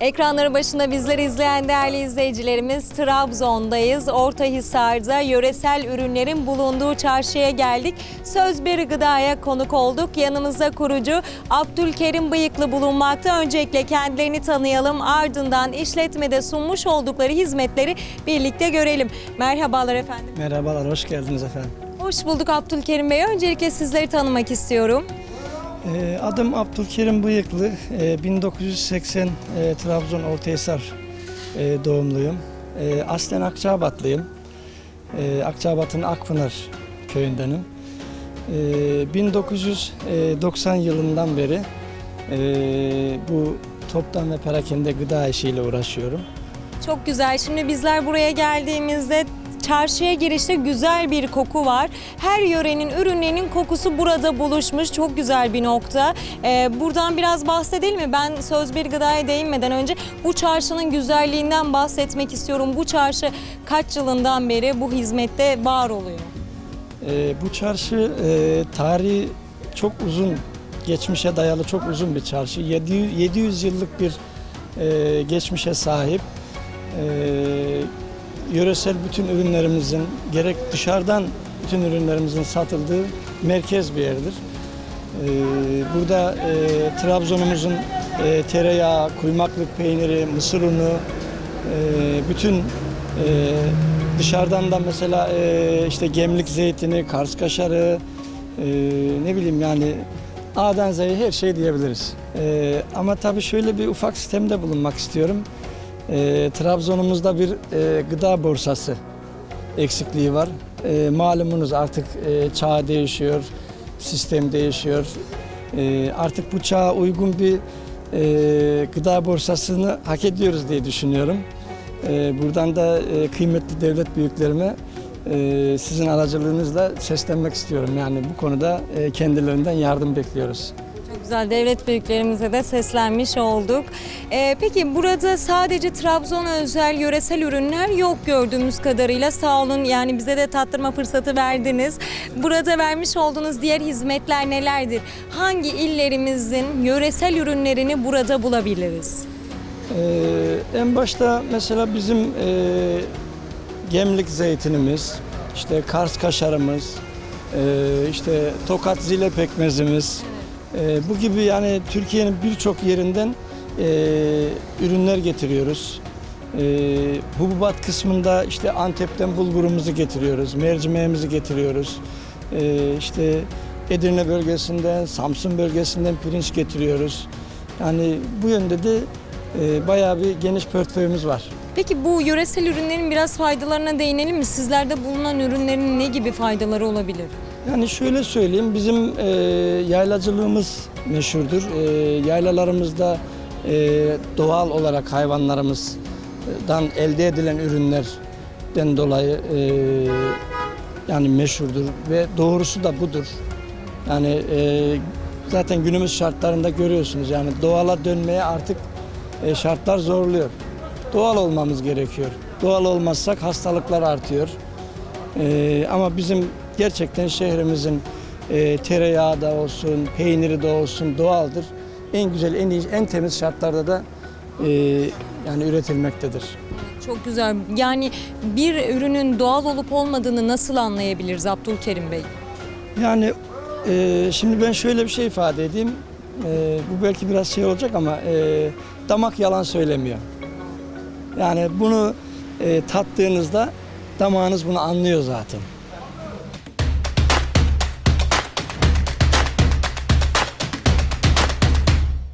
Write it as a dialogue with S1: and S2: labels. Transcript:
S1: Ekranları başında bizleri izleyen değerli izleyicilerimiz Trabzon'dayız. Ortahisar'da yöresel ürünlerin bulunduğu çarşıya geldik. Söz bir gıdaya konuk olduk. Yanımızda kurucu Abdülkerim Bıyıklı bulunmakta. Öncelikle kendilerini tanıyalım. Ardından işletmede sunmuş oldukları hizmetleri birlikte görelim. Merhabalar efendim.
S2: Merhabalar, hoş geldiniz efendim.
S1: Hoş bulduk Abdülkerim Bey. Öncelikle sizleri tanımak istiyorum.
S2: Ee, adım Abdülkerim Bıyıklı. Ee, 1980 e, Trabzon Ortahisar e, doğumluyum. E, aslen Akçabatlıyım. Akçabat'ın Akpınar köyündenim. E, 1990 yılından beri e, bu toptan ve perakende gıda işiyle uğraşıyorum.
S1: Çok güzel. Şimdi bizler buraya geldiğimizde çarşıya girişte güzel bir koku var. Her yörenin ürünlerinin kokusu burada buluşmuş. Çok güzel bir nokta. Ee, buradan biraz bahsedelim mi? Ben söz bir gıdaya değinmeden önce bu çarşının güzelliğinden bahsetmek istiyorum. Bu çarşı kaç yılından beri bu hizmette var oluyor?
S2: E, bu çarşı e, tarihi çok uzun, geçmişe dayalı çok uzun bir çarşı. 700, 700 yıllık bir e, geçmişe sahip. E, yöresel bütün ürünlerimizin, gerek dışarıdan bütün ürünlerimizin satıldığı merkez bir yerdir. E, burada e, Trabzon'umuzun e, tereyağı, kuymaklık peyniri, mısır unu, e, bütün e, dışarıdan da mesela e, işte gemlik zeytini, kars kaşarı, e, ne bileyim yani A'dan Z'ye her şey diyebiliriz. E, ama tabii şöyle bir ufak sistemde bulunmak istiyorum. E, Trabzon'umuzda bir e, gıda borsası eksikliği var. E, malumunuz artık e, çağ değişiyor, sistem değişiyor. E, artık bu çağa uygun bir e, gıda borsasını hak ediyoruz diye düşünüyorum. E, buradan da e, kıymetli devlet büyüklerime e, sizin aracılığınızla seslenmek istiyorum. Yani bu konuda e, kendilerinden yardım bekliyoruz.
S1: Güzel devlet büyüklerimize de seslenmiş olduk. Ee, peki burada sadece Trabzon özel yöresel ürünler yok gördüğümüz kadarıyla. Sağ olun yani bize de tattırma fırsatı verdiniz. Burada vermiş olduğunuz diğer hizmetler nelerdir? Hangi illerimizin yöresel ürünlerini burada bulabiliriz?
S2: Ee, en başta mesela bizim e, gemlik zeytinimiz, işte Kars kaşarımız, e, işte Tokat zile pekmezimiz, e, bu gibi yani Türkiye'nin birçok yerinden e, ürünler getiriyoruz. E, hububat kısmında işte Antep'ten bulgurumuzu getiriyoruz, mercimeğimizi getiriyoruz. E, işte Edirne bölgesinden, Samsun bölgesinden pirinç getiriyoruz. Yani bu yönde de e, bayağı bir geniş portföyümüz var.
S1: Peki bu yöresel ürünlerin biraz faydalarına değinelim mi? Sizlerde bulunan ürünlerin ne gibi faydaları olabilir?
S2: Yani şöyle söyleyeyim, bizim e, yaylacılığımız meşhurdur. E, yaylalarımızda e, doğal olarak hayvanlarımızdan elde edilen ürünlerden dolayı e, yani meşhurdur ve doğrusu da budur. Yani e, zaten günümüz şartlarında görüyorsunuz yani doğala dönmeye artık e, şartlar zorluyor. Doğal olmamız gerekiyor. Doğal olmazsak hastalıklar artıyor. Ee, ama bizim gerçekten şehrimizin e, tereyağı da olsun, peyniri de olsun doğaldır. En güzel, en iyi, en temiz şartlarda da e, yani üretilmektedir.
S1: Çok güzel. Yani bir ürünün doğal olup olmadığını nasıl anlayabiliriz Abdülkerim Bey?
S2: Yani e, şimdi ben şöyle bir şey ifade edeyim. E, bu belki biraz şey olacak ama e, damak yalan söylemiyor. Yani bunu e, tattığınızda damağınız bunu anlıyor zaten.